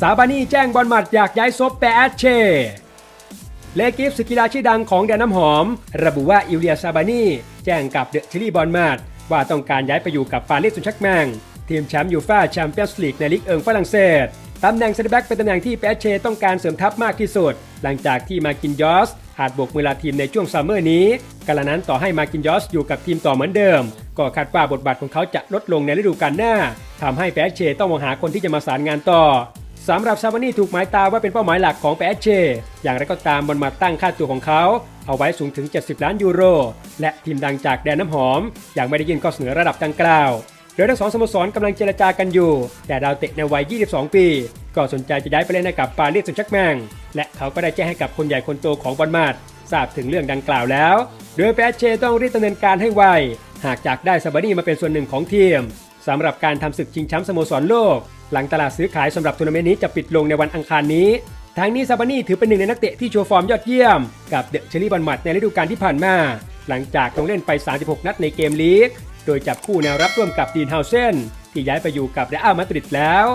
ซาบานี่แจ้งบอลหมัดอยากย้ายซบแปแอชเช เลกิฟสกีฬาชื่อดังของแดนน้ำหอม ระบุว่าอิเลียซาบานีแจ้งกับเดอะชิลีบอลมาดว่าต้องการย้ายไปอยู่กับปารีสสุนชักแมง ทีมแชมป์ยูฟ่าแชมเปี้ยนส์ลีกในลีกเอิงฝรั่งเศสตำแหน่งเซนเตอร์แบ็กเป็นตำแหน่งที่เปเชต้องการเสริมทัพมากที่สุด หลังจากที่มากินยอสขาดบกเวลาทีมในช่วงซัมเมอร์นี้กาลนั้นต่อให้มากินยอสอยู่กับทีมต่อเหมือนเดิม ก็คาดว่าบทบาทของเขาจะลดลงในฤดูกาลหน้าทำให้เปเชต้องมองหาคนที่จะมาสานงานต่อ สำหรับซาบานี่ถูกหมายตาว่าเป็นเป้าหมายหลักของเปเชอย่างไรก็ตามบอลมาตั้งค่าตัวของเขา เอาไว้สูงถึง 70 ล้านยูโร และทีมดังจากแดนน้ำหอมอย่างไม่ได้ยินข้อเสนอระดับดังกล่าว โดยทั้งสองสโมสรกำลังเจรจากันอยู่ แต่ดาวเตะในวัย 22 ปี ก็สนใจจะย้ายไปเล่นให้กับปารีสแซงต์แชร์กแมงและเขาก็ได้แจ้งให้กับคนใหญ่คนโตของบอลมาดทราบถึงเรื่องดังกล่าวแล้ว โดยเปเชต้องรีบดำเนินการให้ไวหากอยากได้ซาบานี่มาเป็นส่วนหนึ่งของทีม สำหรับการทำศึกชิงแชมป์สโมสรโลก หลังตลาดซื้อขายสำหรับทัวร์นาเมนต์นี้จะปิดลงในวันอังคารนี้ทางนี้ซาบานี่ถือเป็นหนึ่งในนักเตะที่โชว์ฟอร์มยอดเยี่ยม กับเดอะเชอรี่บอลมัดในฤดูกาลที่ผ่านมา หลังจากลงเล่นไป 36 นัดในเกมลีก โดยจับคู่แนวรับร่วมกับดีนเฮาเซนที่ย้ายไปอยู่กับเรอัลมาดริดแล้ว